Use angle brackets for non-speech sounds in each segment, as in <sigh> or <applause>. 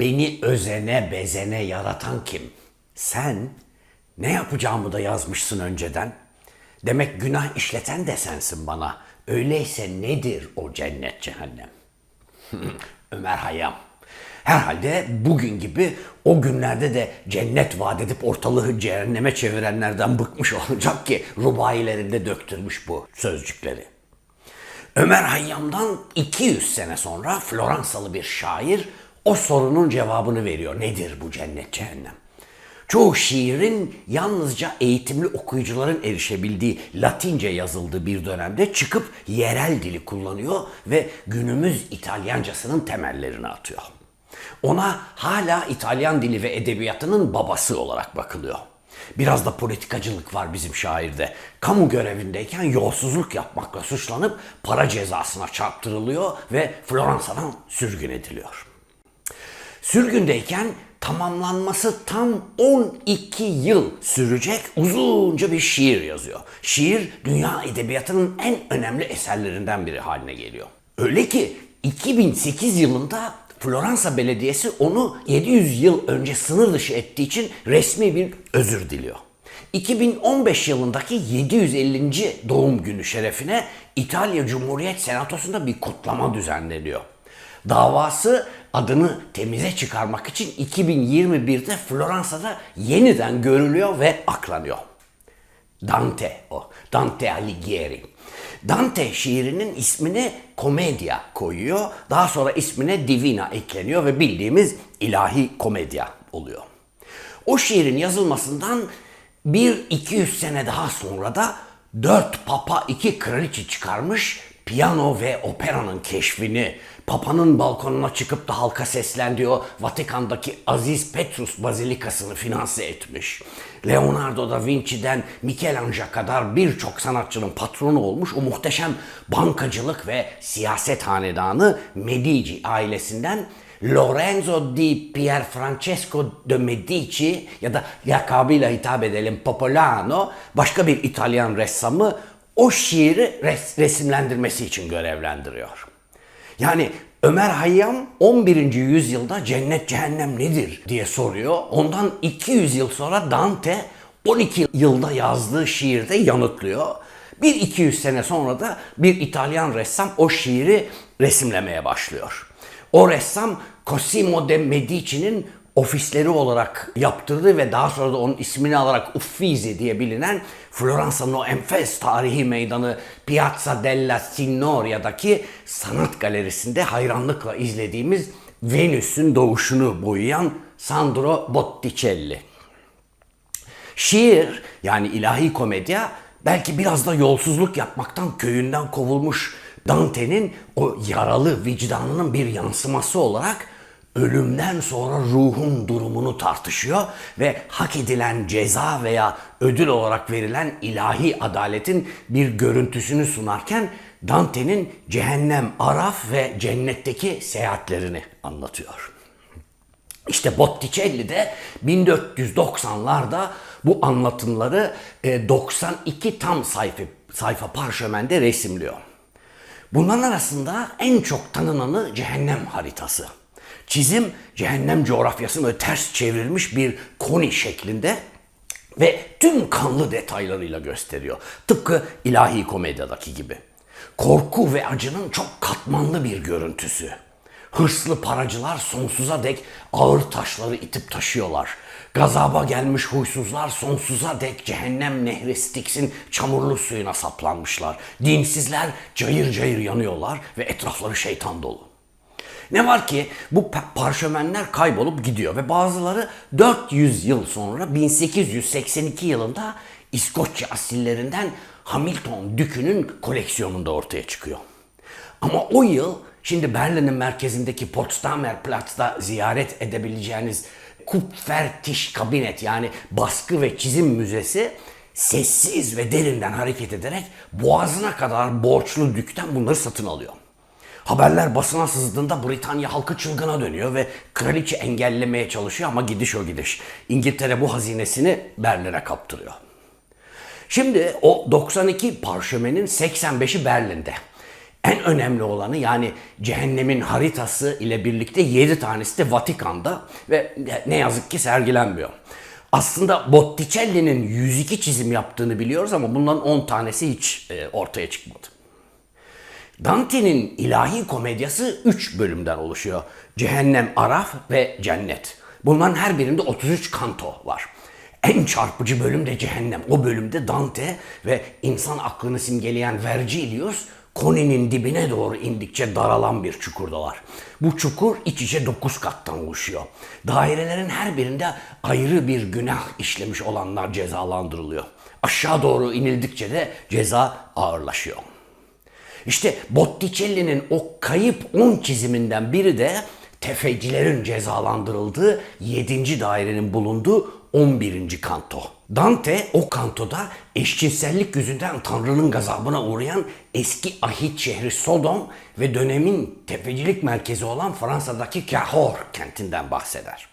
Beni özene bezene yaratan kim? Sen ne yapacağımı da yazmışsın önceden. Demek günah işleten de sensin bana. Öyleyse nedir o cennet cehennem? <laughs> Ömer Hayyam. Herhalde bugün gibi o günlerde de cennet vaat edip ortalığı cehenneme çevirenlerden bıkmış <laughs> olacak ki rubailerinde döktürmüş bu sözcükleri. Ömer Hayyam'dan 200 sene sonra Floransalı bir şair o sorunun cevabını veriyor. Nedir bu cennet cehennem? Çoğu şiirin yalnızca eğitimli okuyucuların erişebildiği Latince yazıldığı bir dönemde çıkıp yerel dili kullanıyor ve günümüz İtalyancasının temellerini atıyor. Ona hala İtalyan dili ve edebiyatının babası olarak bakılıyor. Biraz da politikacılık var bizim şairde. Kamu görevindeyken yolsuzluk yapmakla suçlanıp para cezasına çarptırılıyor ve Floransa'dan sürgün ediliyor. Sürgündeyken tamamlanması tam 12 yıl sürecek uzunca bir şiir yazıyor. Şiir dünya edebiyatının en önemli eserlerinden biri haline geliyor. Öyle ki 2008 yılında Floransa Belediyesi onu 700 yıl önce sınır dışı ettiği için resmi bir özür diliyor. 2015 yılındaki 750. doğum günü şerefine İtalya Cumhuriyet Senatosu'nda bir kutlama düzenleniyor. Davası adını temize çıkarmak için 2021'de Floransa'da yeniden görülüyor ve aklanıyor. Dante o. Dante Alighieri. Dante şiirinin ismini komedya koyuyor. Daha sonra ismine divina ekleniyor ve bildiğimiz ilahi komedya oluyor. O şiirin yazılmasından bir 200 sene daha sonra da dört papa iki kraliçe çıkarmış piyano ve operanın keşfini, Papa'nın balkonuna çıkıp da halka seslendiği Vatikan'daki Aziz Petrus Bazilikası'nı finanse etmiş. Leonardo da Vinci'den Michelangelo'ya kadar birçok sanatçının patronu olmuş o muhteşem bankacılık ve siyaset hanedanı Medici ailesinden Lorenzo di Pierfrancesco de Medici ya da lakabıyla hitap edelim Popolano başka bir İtalyan ressamı o şiiri res- resimlendirmesi için görevlendiriyor. Yani Ömer Hayyam 11. yüzyılda cennet cehennem nedir diye soruyor. Ondan 200 yıl sonra Dante 12 yılda yazdığı şiirde yanıtlıyor. Bir 200 sene sonra da bir İtalyan ressam o şiiri resimlemeye başlıyor. O ressam Cosimo de Medici'nin ofisleri olarak yaptırdığı ve daha sonra da onun ismini alarak Uffizi diye bilinen Floransa'nın o enfes tarihi meydanı Piazza della Signoria'daki sanat galerisinde hayranlıkla izlediğimiz Venüs'ün doğuşunu boyayan Sandro Botticelli. Şiir yani ilahi komedya belki biraz da yolsuzluk yapmaktan köyünden kovulmuş Dante'nin o yaralı vicdanının bir yansıması olarak ölümden sonra ruhun durumunu tartışıyor ve hak edilen ceza veya ödül olarak verilen ilahi adaletin bir görüntüsünü sunarken Dante'nin cehennem, araf ve cennetteki seyahatlerini anlatıyor. İşte Botticelli de 1490'larda bu anlatımları e, 92 tam sayfa, sayfa parşömende resimliyor. Bunların arasında en çok tanınanı cehennem haritası. Çizim cehennem coğrafyasını böyle ters çevrilmiş bir koni şeklinde ve tüm kanlı detaylarıyla gösteriyor. Tıpkı ilahi komedyadaki gibi. Korku ve acının çok katmanlı bir görüntüsü. Hırslı paracılar sonsuza dek ağır taşları itip taşıyorlar. Gazaba gelmiş huysuzlar sonsuza dek cehennem nehri Styx'in çamurlu suyuna saplanmışlar. Dinsizler cayır cayır yanıyorlar ve etrafları şeytan dolu. Ne var ki bu pa- parşömenler kaybolup gidiyor ve bazıları 400 yıl sonra 1882 yılında İskoçya asillerinden Hamilton Dükü'nün koleksiyonunda ortaya çıkıyor. Ama o yıl şimdi Berlin'in merkezindeki Potsdamer Platz'ta ziyaret edebileceğiniz Kupfertisch Kabinet yani baskı ve çizim müzesi sessiz ve derinden hareket ederek boğazına kadar borçlu dükten bunları satın alıyor. Haberler basına sızdığında Britanya halkı çılgına dönüyor ve kraliçe engellemeye çalışıyor ama gidiş o gidiş. İngiltere bu hazinesini Berlin'e kaptırıyor. Şimdi o 92 parşömenin 85'i Berlin'de. En önemli olanı yani cehennemin haritası ile birlikte 7 tanesi de Vatikan'da ve ne yazık ki sergilenmiyor. Aslında Botticelli'nin 102 çizim yaptığını biliyoruz ama bundan 10 tanesi hiç e, ortaya çıkmadı. Dante'nin ilahi komedyası 3 bölümden oluşuyor. Cehennem, Araf ve Cennet. Bunların her birinde 33 kanto var. En çarpıcı bölüm de Cehennem. O bölümde Dante ve insan aklını simgeleyen Vergilius koninin dibine doğru indikçe daralan bir çukurdalar. Bu çukur iç içe 9 kattan oluşuyor. Dairelerin her birinde ayrı bir günah işlemiş olanlar cezalandırılıyor. Aşağı doğru inildikçe de ceza ağırlaşıyor. İşte Botticelli'nin o kayıp 10 çiziminden biri de tefecilerin cezalandırıldığı 7. dairenin bulunduğu 11. kanto. Dante o kantoda eşcinsellik yüzünden Tanrı'nın gazabına uğrayan eski ahit şehri Sodom ve dönemin tefecilik merkezi olan Fransa'daki Cahors kentinden bahseder.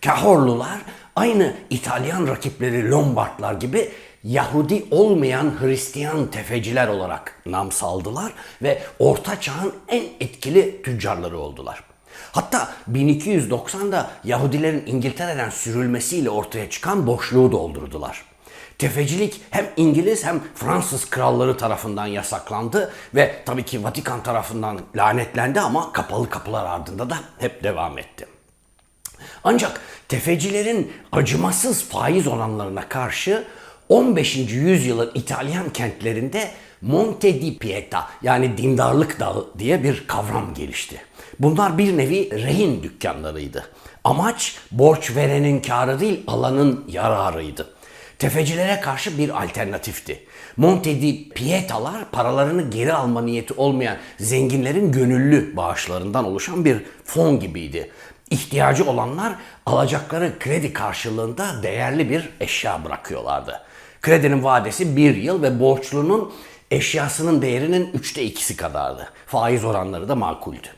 Kahorlular aynı İtalyan rakipleri Lombardlar gibi Yahudi olmayan Hristiyan tefeciler olarak nam saldılar ve Orta Çağ'ın en etkili tüccarları oldular. Hatta 1290'da Yahudilerin İngiltere'den sürülmesiyle ortaya çıkan boşluğu doldurdular. Tefecilik hem İngiliz hem Fransız kralları tarafından yasaklandı ve tabii ki Vatikan tarafından lanetlendi ama kapalı kapılar ardında da hep devam etti. Ancak tefecilerin acımasız faiz oranlarına karşı 15. yüzyılın İtalyan kentlerinde Monte di Pieta yani dindarlık dağı diye bir kavram gelişti. Bunlar bir nevi rehin dükkanlarıydı. Amaç borç verenin karı değil alanın yararıydı. Tefecilere karşı bir alternatifti. Monte di Pieta'lar paralarını geri alma niyeti olmayan zenginlerin gönüllü bağışlarından oluşan bir fon gibiydi. İhtiyacı olanlar alacakları kredi karşılığında değerli bir eşya bırakıyorlardı. Kredinin vadesi bir yıl ve borçlunun eşyasının değerinin üçte ikisi kadardı. Faiz oranları da makuldü.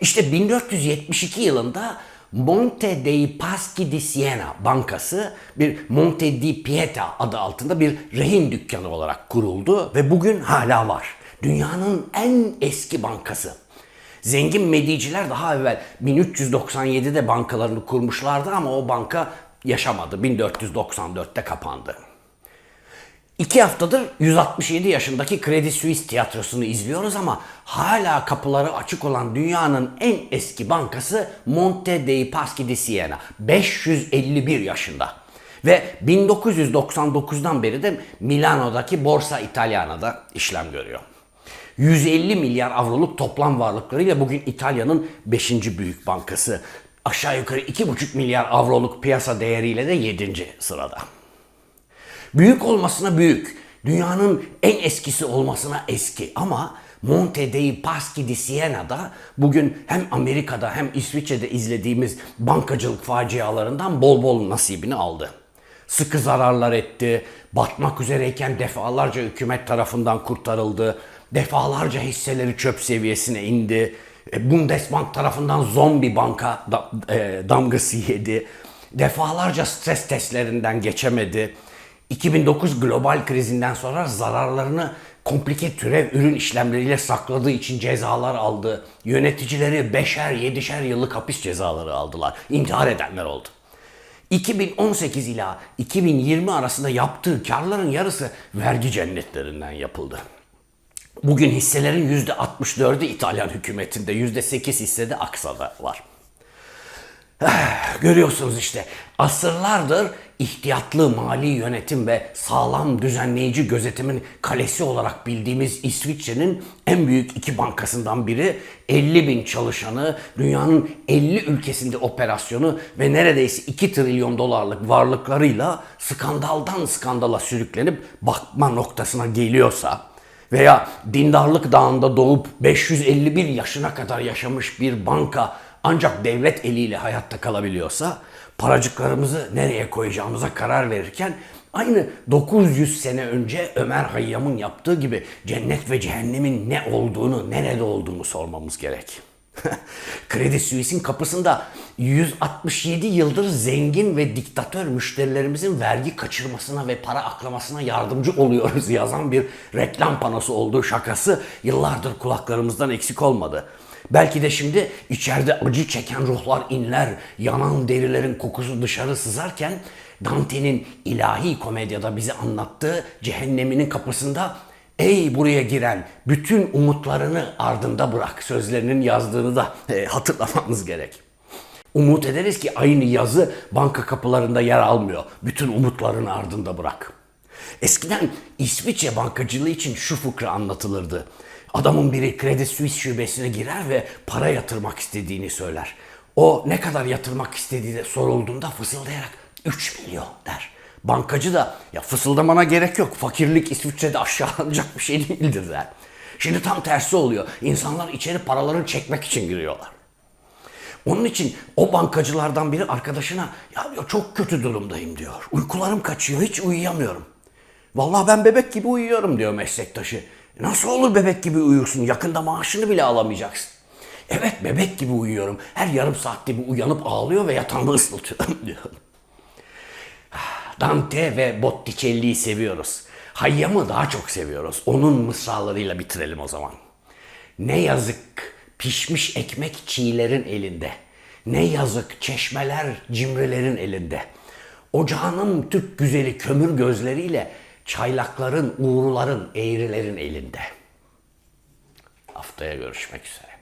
İşte 1472 yılında Monte dei Paschi di Siena Bankası bir Monte di Pieta adı altında bir rehin dükkanı olarak kuruldu ve bugün hala var. Dünyanın en eski bankası. Zengin mediciler daha evvel 1397'de bankalarını kurmuşlardı ama o banka yaşamadı. 1494'te kapandı. İki haftadır 167 yaşındaki Credit Suisse tiyatrosunu izliyoruz ama hala kapıları açık olan dünyanın en eski bankası Monte dei Paschi di Siena. 551 yaşında. Ve 1999'dan beri de Milano'daki Borsa Italiana'da işlem görüyor. 150 milyar avroluk toplam varlıklarıyla bugün İtalya'nın 5. büyük bankası. Aşağı yukarı 2,5 milyar avroluk piyasa değeriyle de 7. sırada. Büyük olmasına büyük, dünyanın en eskisi olmasına eski ama Monte dei Paschi di Siena'da bugün hem Amerika'da hem İsviçre'de izlediğimiz bankacılık facialarından bol bol nasibini aldı. Sıkı zararlar etti, batmak üzereyken defalarca hükümet tarafından kurtarıldı, defalarca hisseleri çöp seviyesine indi, Bundesbank tarafından zombi banka e, damgası yedi, defalarca stres testlerinden geçemedi, 2009 global krizinden sonra zararlarını komplike türev ürün işlemleriyle sakladığı için cezalar aldı. Yöneticileri beşer, yedişer yıllık hapis cezaları aldılar. İntihar edenler oldu. 2018 ila 2020 arasında yaptığı karların yarısı vergi cennetlerinden yapıldı. Bugün hisselerin %64'ü İtalyan hükümetinde, %8 hissede Aksa'da var. <sighs> Görüyorsunuz işte asırlardır ihtiyatlı mali yönetim ve sağlam düzenleyici gözetimin kalesi olarak bildiğimiz İsviçre'nin en büyük iki bankasından biri 50 bin çalışanı, dünyanın 50 ülkesinde operasyonu ve neredeyse 2 trilyon dolarlık varlıklarıyla skandaldan skandala sürüklenip bakma noktasına geliyorsa veya dindarlık dağında doğup 551 yaşına kadar yaşamış bir banka ancak devlet eliyle hayatta kalabiliyorsa paracıklarımızı nereye koyacağımıza karar verirken aynı 900 sene önce Ömer Hayyam'ın yaptığı gibi cennet ve cehennemin ne olduğunu, nerede olduğunu sormamız gerek. <laughs> Kredi Suisse'in kapısında 167 yıldır zengin ve diktatör müşterilerimizin vergi kaçırmasına ve para aklamasına yardımcı oluyoruz <laughs> yazan bir reklam panosu olduğu şakası yıllardır kulaklarımızdan eksik olmadı. Belki de şimdi içeride acı çeken ruhlar inler, yanan derilerin kokusu dışarı sızarken Dante'nin ilahi komedyada bize anlattığı cehenneminin kapısında Ey buraya giren bütün umutlarını ardında bırak sözlerinin yazdığını da e, hatırlamanız gerek. Umut ederiz ki aynı yazı banka kapılarında yer almıyor. Bütün umutlarını ardında bırak. Eskiden İsviçre bankacılığı için şu fıkra anlatılırdı. Adamın biri Kredi Suisse şubesine girer ve para yatırmak istediğini söyler. O ne kadar yatırmak istediği sorulduğunda fısıldayarak 3 milyon der. Bankacı da ya fısıldamana gerek yok. Fakirlik İsviçre'de aşağılanacak bir şey değildir der. Şimdi tam tersi oluyor. İnsanlar içeri paralarını çekmek için giriyorlar. Onun için o bankacılardan biri arkadaşına ya diyor, çok kötü durumdayım diyor. Uykularım kaçıyor hiç uyuyamıyorum. Vallahi ben bebek gibi uyuyorum diyor meslektaşı. Nasıl olur bebek gibi uyursun? Yakında maaşını bile alamayacaksın. Evet bebek gibi uyuyorum. Her yarım saatte bir uyanıp ağlıyor ve yatağımı ısıtıyorum <laughs> diyor. Dante ve Botticelli'yi seviyoruz. Hayyam'ı daha çok seviyoruz. Onun mısralarıyla bitirelim o zaman. Ne yazık pişmiş ekmek çiğlerin elinde. Ne yazık çeşmeler cimrilerin elinde. Ocağının Türk güzeli kömür gözleriyle çaylakların, uğruların, eğrilerin elinde. Haftaya görüşmek üzere.